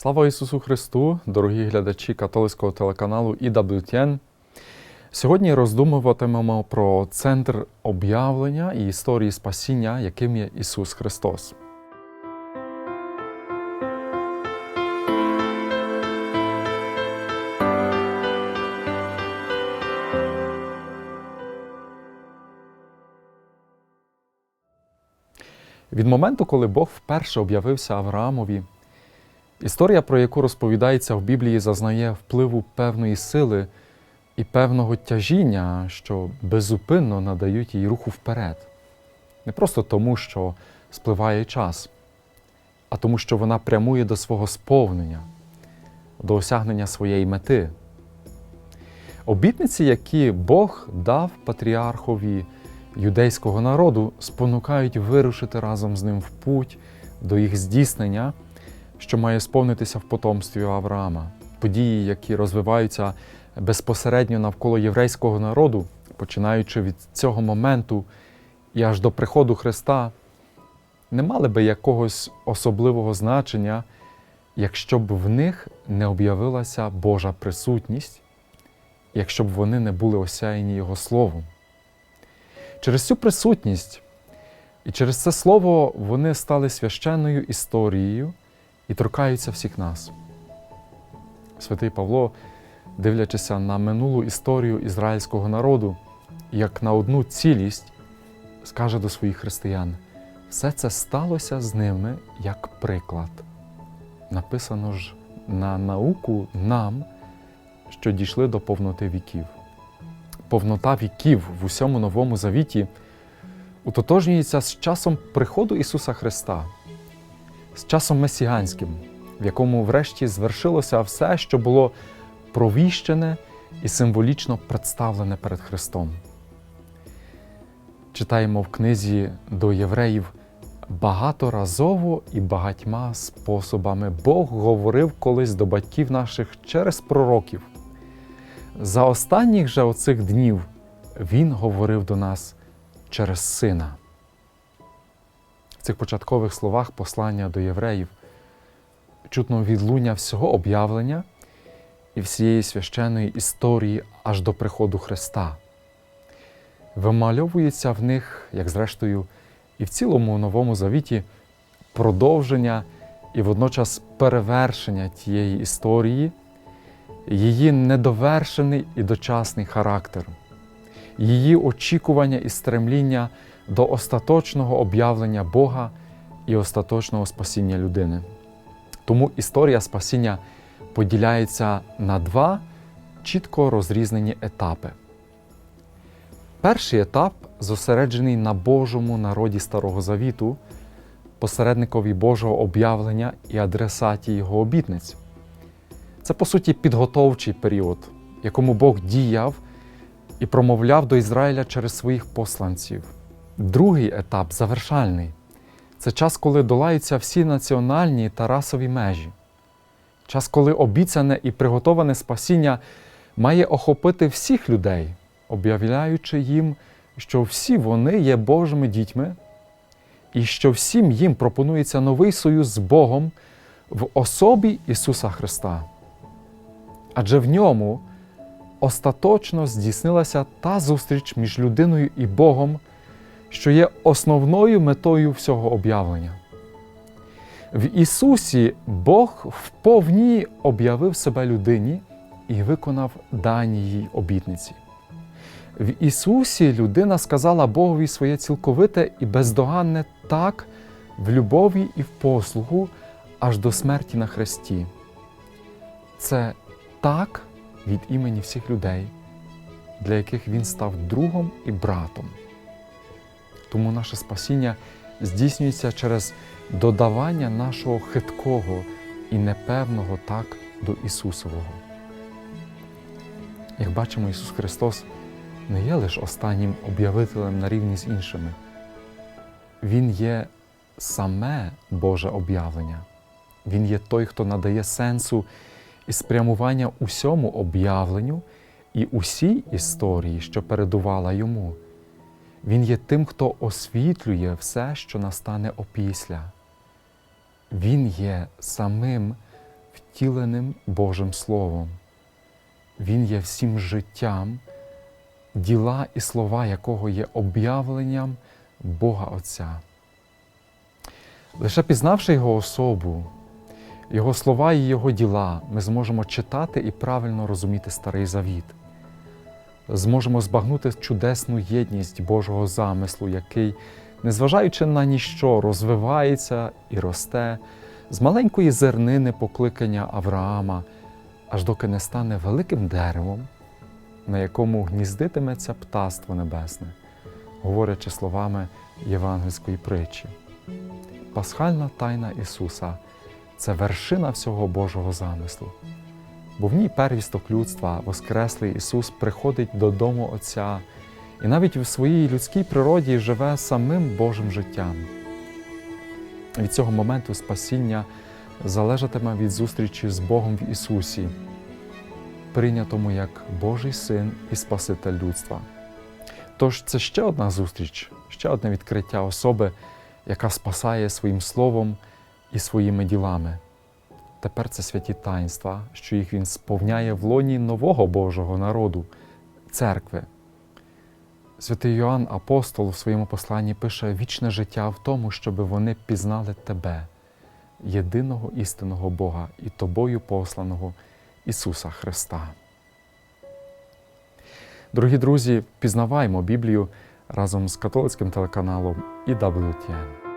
Слава Ісусу Христу, дорогі глядачі католицького телеканалу EWTN. Сьогодні роздумуватимемо про центр об'явлення і історії спасіння, яким є Ісус Христос. Від моменту, коли Бог вперше об'явився Авраамові, історія, про яку розповідається в Біблії, зазнає впливу певної сили і певного тяжіння, що беззупинно надають їй руху вперед. Не просто тому, що спливає час, а тому, що вона прямує до свого сповнення, до осягнення своєї мети. Обітниці, які Бог дав патріархові юдейського народу, спонукають вирушити разом з ним в путь до їх здійснення, що має сповнитися в потомстві Авраама. Події, які розвиваються безпосередньо навколо єврейського народу, починаючи від цього моменту і аж до приходу Христа, не мали би якогось особливого значення, якщо б в них не об'явилася Божа присутність, якщо б вони не були осяяні Його Словом. Через цю присутність і через це слово вони стали священною історією і торкаються всіх нас. Святий Павло, дивлячися на минулу історію ізраїльського народу, як на одну цілість, скаже до своїх християн: все це сталося з ними як приклад. Написано ж на науку нам, що дійшли до повноти віків повнота віків в усьому новому завіті утотожнюється з часом приходу Ісуса Христа, з часом месіганським, в якому врешті звершилося все, що було провіщене і символічно представлене перед Христом. Читаємо в книзі до євреїв багаторазово і багатьма способами Бог говорив колись до батьків наших через пророків. За останніх же оцих днів Він говорив до нас через Сина. Цих початкових словах послання до євреїв чутно відлуння всього об'явлення і всієї священної історії аж до приходу Христа. Вимальовується в них, як зрештою, і в цілому Новому Завіті продовження і водночас перевершення тієї історії її недовершений і дочасний характер, її очікування і стремління до остаточного об'явлення Бога і остаточного спасіння людини. Тому історія спасіння поділяється на два чітко розрізнені етапи. Перший етап зосереджений на Божому народі Старого Завіту, посередникові Божого об'явлення і адресаті Його обітниць. Це, по суті, підготовчий період, якому Бог діяв і промовляв до Ізраїля через своїх посланців. Другий етап завершальний це час, коли долаються всі національні та расові межі. Час, коли обіцяне і приготоване спасіння має охопити всіх людей, об'являючи їм, що всі вони є Божими дітьми, і що всім їм пропонується новий союз з Богом в особі Ісуса Христа адже в ньому остаточно здійснилася та зустріч між людиною і Богом, що є основною метою всього об'явлення. В Ісусі Бог вповні об'явив себе людині і виконав дані їй обітниці. В Ісусі людина сказала Богові своє цілковите і бездоганне так в любові і в послугу аж до смерті на хресті. Це так від імені всіх людей, для яких Він став другом і братом. Тому наше спасіння здійснюється через додавання нашого хиткого і непевного так до Ісусового. Як бачимо, Ісус Христос не є лише останнім об'явителем на рівні з іншими. Він є саме Боже об'явлення. Він є той, хто надає сенсу і спрямування усьому об'явленню і усій історії, що передувала йому. Він є тим, хто освітлює все, що настане опісля. Він є самим втіленим Божим Словом. Він є всім життям, діла і слова якого є об'явленням Бога Отця. Лише пізнавши Його особу, Його слова і Його діла, ми зможемо читати і правильно розуміти Старий Завіт. Зможемо збагнути чудесну єдність Божого замислу, який, незважаючи на ніщо, розвивається і росте з маленької зернини покликання Авраама, аж доки не стане великим деревом, на якому гніздитиметься птаство небесне, говорячи словами євангельської притчі. Пасхальна тайна Ісуса це вершина всього Божого замислу. Бо в ній первісток людства, Воскреслий Ісус приходить додому Отця і навіть в своїй людській природі живе самим Божим життям. Від цього моменту спасіння залежатиме від зустрічі з Богом в Ісусі, прийнятому як Божий Син і Спаситель людства. Тож це ще одна зустріч, ще одне відкриття особи, яка спасає своїм словом і своїми ділами. Тепер це святі таїнства, що їх він сповняє в лоні нового Божого народу, церкви. Святий Йоанн Апостол в своєму посланні пише вічне життя в тому, щоб вони пізнали Тебе, єдиного істинного Бога і тобою посланого Ісуса Христа. Дорогі друзі, пізнаваймо Біблію разом з католицьким телеканалом IWTN.